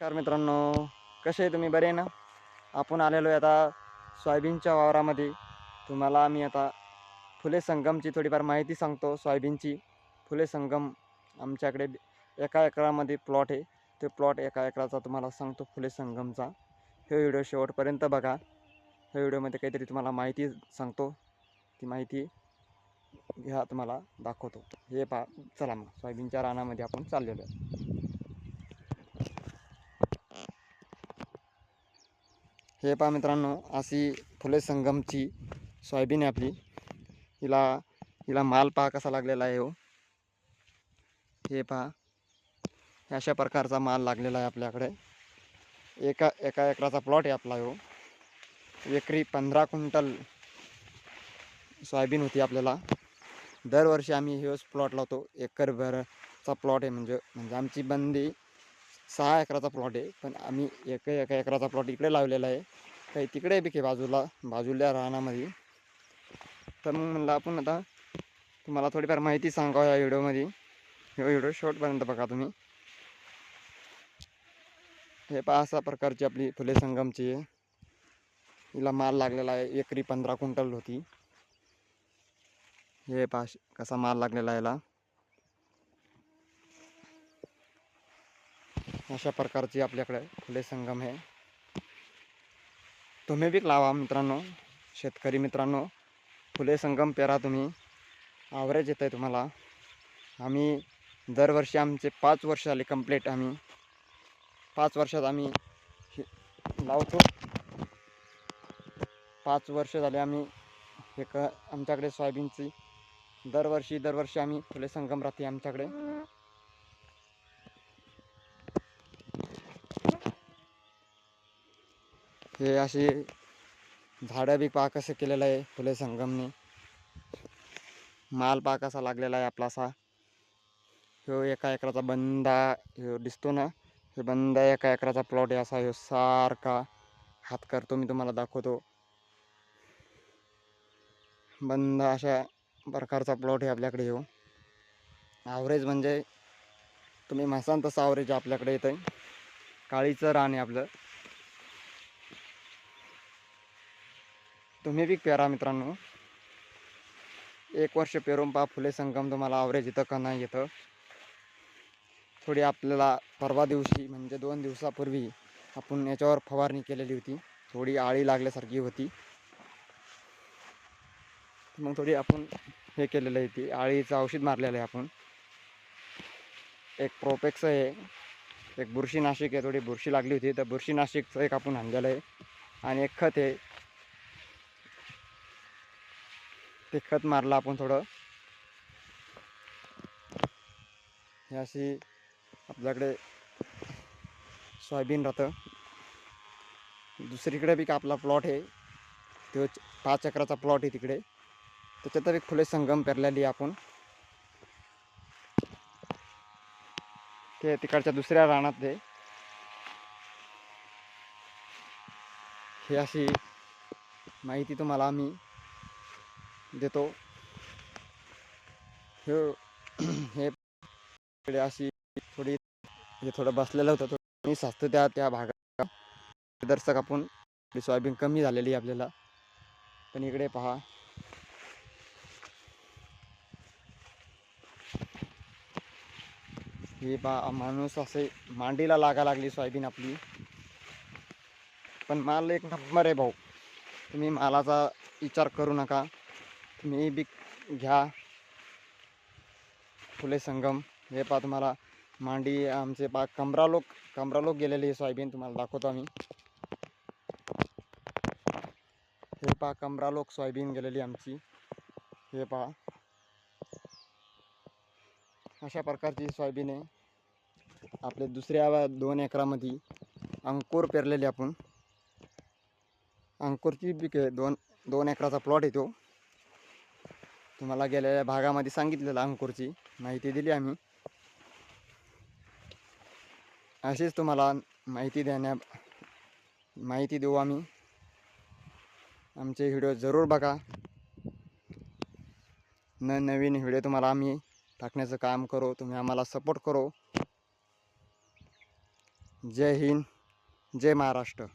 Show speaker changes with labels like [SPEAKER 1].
[SPEAKER 1] नमस्कार मित्रांनो कसे आहे तुम्ही? बरे ना? आपण आलेलो आहे आता सोयाबीनच्या वावरामध्ये. तुम्हाला मी आता फुले संगमची थोडीफार माहिती सांगतो. सोयाबीनची फुले संगम आमच्याकडे एका एकरामध्ये प्लॉट आहे. ते प्लॉट एका एकराचा तुम्हाला सांगतो फुले संगमचा. हे व्हिडिओ शेवटपर्यंत बघा. ह्या व्हिडिओमध्ये काहीतरी तुम्हाला माहिती सांगतो. ती माहिती ह्या तुम्हाला दाखवतो. हे पा चला मग. सोयाबीनच्या रानामध्ये आपण चाललेलो आहे. हे पहा मित्रांनो अशी फुले संगमची सोयाबीन आहे आपली. हिला हिला माल पहा कसा लागलेला आहे हो. हे पहा अशा प्रकारचा माल लागलेला आहे आपल्याकडे. एका एका एकराचा प्लॉट आहे आपला हो. एकरी पंधरा क्विंटल सोयाबीन होती आपल्याला. दरवर्षी आम्ही हेच प्लॉट लावतो. एकरभरचा प्लॉट आहे म्हणजे म्हणजे आमची बंदी सहा एकराचा प्लॉट आहे पण आम्ही एक एका एकराचा प्लॉट इकडे लावलेला आहे. काही तिकडे बी बाजूला बाजूल्या रानामध्ये. तर मग म्हणलं आपण आता तुम्हाला थोडीफार माहिती सांगावं या व्हिडिओमध्ये. हे व्हिडिओ शॉर्टपर्यंत बघा तुम्ही. हे पहा अशा प्रकारची आपली फुले संगमची आहे. हिला माल लागलेला आहे एकरी पंधरा क्विंटल होती. हे पहा कसा माल लागलेला आहे याला अशा प्रकारची आपल्याकडे फुले संगम आहे. तुम्ही बी लावा मित्रांनो शेतकरी मित्रांनो फुले संगम पेरा तुम्ही. आवरेज येतं आहे तुम्हाला. आम्ही दरवर्षी आमचे पाच वर्ष झाले कंप्लीट आम्ही. पाच वर्षात आम्ही हे लावतो. पाच वर्ष झाले आम्ही हे क आमच्याकडे सोयाबीनची दरवर्षी दरवर्षी आम्ही फुले संगम राहते आमच्याकडे. हे असे झाडं बी पाक असं केलेलं आहे फुले संगमने. माल पाक असा लागलेला आहे आपला असा. ह्यो एका एकराचा बंदा ह्यो दिसतो ना हे बंदा एका एकराचा प्लॉट आहे असा ह्यो सारखा हात करतो मी तुम्हाला दाखवतो. बंद अशा प्रकारचा प्लॉट आहे आपल्याकडे ह्यो. ॲव्हरेज म्हणजे तुम्ही म्हसाल तसं ॲव्हरेज आपल्याकडे येतं आहे काळीचं रान आहे आपलं. तुम्ही बी पेरा मित्रांनो. एक वर्ष पेरून पहा फुले संगम तुम्हाला ॲव्हरेज येतं का नाही येतं थोडी आपल्याला परवा दिवशी म्हणजे दोन दिवसापूर्वी आपण याच्यावर फवारणी केलेली होती. थोडी आळी लागल्यासारखी होती. मग थोडी आपण हे केलेलं आहे ती आळीचं औषध मारलेलं आहे आपण. एक प्रोपेक्स आहे. एक बुरशीनाशक आहे थोडी बुरशी लागली होती. तर बुरशीनाशकचं एक आपण आणलेलं आहे. आणि एक खत आहे. ते खत मारलं आपण थोडं. हे अशी आपल्याकडे सोयाबीन राहतं. दुसरीकडे बी का आपला प्लॉट आहे. तो च- पाच एकराचा प्लॉट आहे तिकडे. त्याच्यात एक खुले संगम पेरलेली आपण. ते तिकडच्या दुसऱ्या रानात ते हे अशी माहिती तुम्हाला आम्ही देतो. हे हे इकडे अशी थोडी हे थोडं बसलेलं होतं थोडं मी साचतं त्या त्या भागात दर्शक आपण सोयाबीन कमी झालेली आहे आपल्याला. पण इकडे पहा. हे पहा माणूस असे मांडीला लागा लागली सोयाबीन आपली. पण माल एक नंबर आहे भाऊ. तुम्ही मालाचा विचार करू नका. तुम्ही बी घ्या. फुले संगम हे पहा तुम्हाला. मांडी आमचे पा कमरा लोक कमरा लोक गेलेली आहे सोयाबीन तुम्हाला दाखवतो आम्ही. हे पहा कमरा लोक सोयाबीन गेलेली आमची. हे पहा. अशा प्रकारची सोयाबीन आहे. आपले दुसऱ्या दोन एकरामध्ये अंकुर पेरलेले आपण. अंकुरची पीक आहे दोन दोन एकराचा प्लॉट येतो तुम्हाला गेलेल्या भागामध्ये सांगितलेलं अंकुरची माहिती दिली आम्ही. अशीच तुम्हाला माहिती देण्या माहिती देऊ आम्ही. आमचे व्हिडिओ जरूर बघा. न नवीन व्हिडिओ तुम्हाला आम्ही टाकण्याचं काम करू तुम्ही आम्हाला सपोर्ट करू. जय हिंद जय महाराष्ट्र.